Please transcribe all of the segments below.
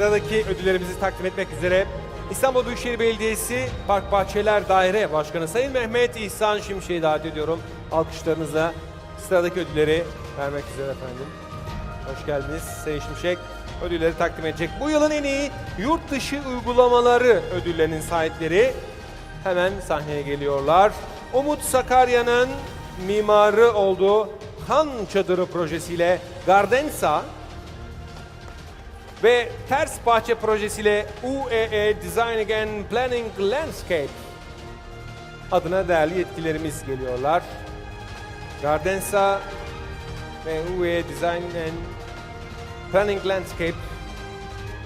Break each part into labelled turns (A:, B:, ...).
A: Sıradaki ödüllerimizi takdim etmek üzere İstanbul Büyükşehir Belediyesi Park Bahçeler Daire Başkanı Sayın Mehmet İhsan Şimşek'i davet ediyorum. Alkışlarınızla sıradaki ödülleri vermek üzere efendim. Hoş geldiniz Sayın Şimşek. Ödülleri takdim edecek. Bu yılın en iyi yurt dışı uygulamaları ödüllerinin sahipleri hemen sahneye geliyorlar. Umut Sakarya'nın mimarı olduğu Han Çadırı projesiyle Gardensa ve Ters Bahçe projesiyle UEE Designing and Planning Landscape adına değerli yetkilerimiz geliyorlar. Gardensa ve UEE Design and Planning Landscape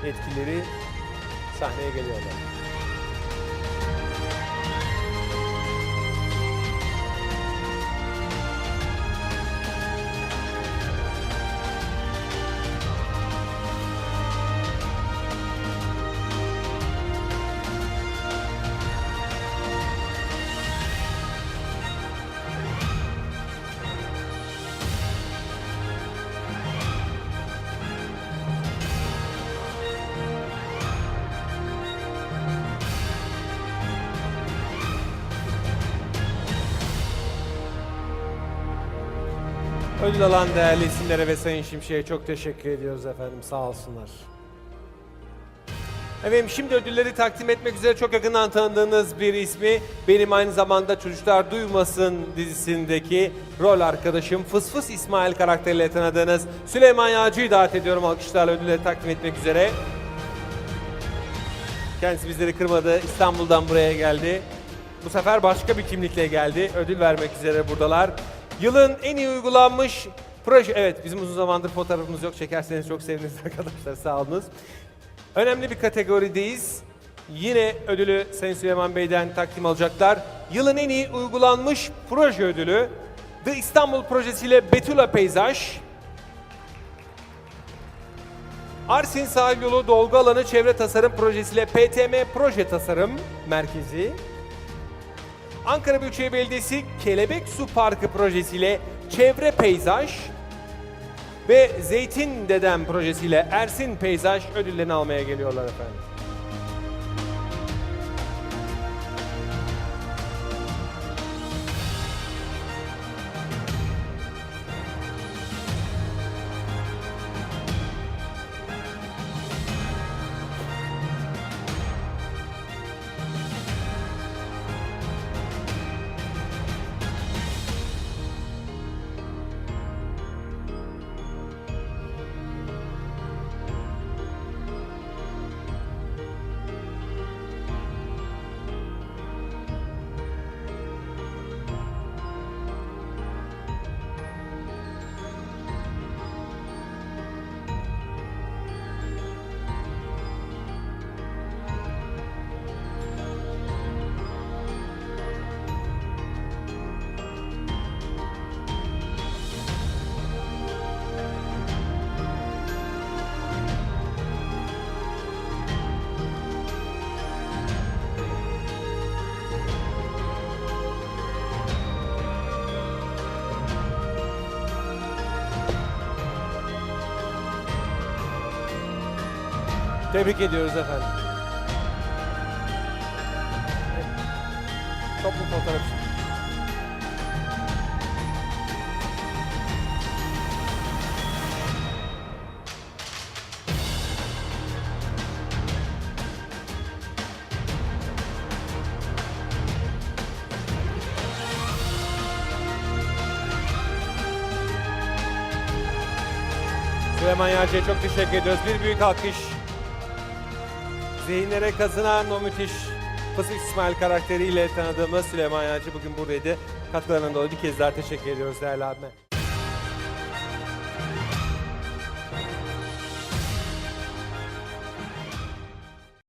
A: yetkileri sahneye geliyorlar. Ödül alan değerli isimlere ve Sayın Şimşek'e çok teşekkür ediyoruz efendim. Sağ olsunlar. Efendim şimdi ödülleri takdim etmek üzere çok yakından tanıdığınız bir ismi benim aynı zamanda Çocuklar Duymasın dizisindeki rol arkadaşım Fıs Fıs İsmail karakteriyle tanıdığınız Süleyman Yağcı'yı davet ediyorum alkışlarla ödülleri takdim etmek üzere. Kendisi bizleri kırmadı. İstanbul'dan buraya geldi. Bu sefer başka bir kimlikle geldi. Ödül vermek üzere buradalar. Yılın en iyi uygulanmış proje... Evet bizim uzun zamandır fotoğrafımız yok. Çekerseniz çok seviniriz arkadaşlar. Sağ olunuz. Önemli bir kategorideyiz. Yine ödülü Sayın Süleyman Bey'den takdim alacaklar. Yılın en iyi uygulanmış proje ödülü The İstanbul projesiyle Betula Peyzaj. Arsin Sahil Yolu Dolgu Alanı Çevre Tasarım Projesi'yle PTM Proje Tasarım Merkezi. Ankara Büyükşehir Belediyesi Kelebek Su Parkı projesiyle Çevre Peyzaj ve Zeytin Dedem projesiyle Ersin Peyzaj ödüllerini almaya geliyorlar efendim. Tebrik ediyoruz efendim. Toplu fotoğraf için. Süleyman Yağcı'ya çok teşekkür ediyoruz. Bir büyük alkış. Zihinlere kazınan o müthiş Fısık İsmail karakteriyle tanıdığımız Süleyman Yağcı bugün buradaydı. Katkılarından dolayı bir kez daha teşekkür ediyoruz değerli abime.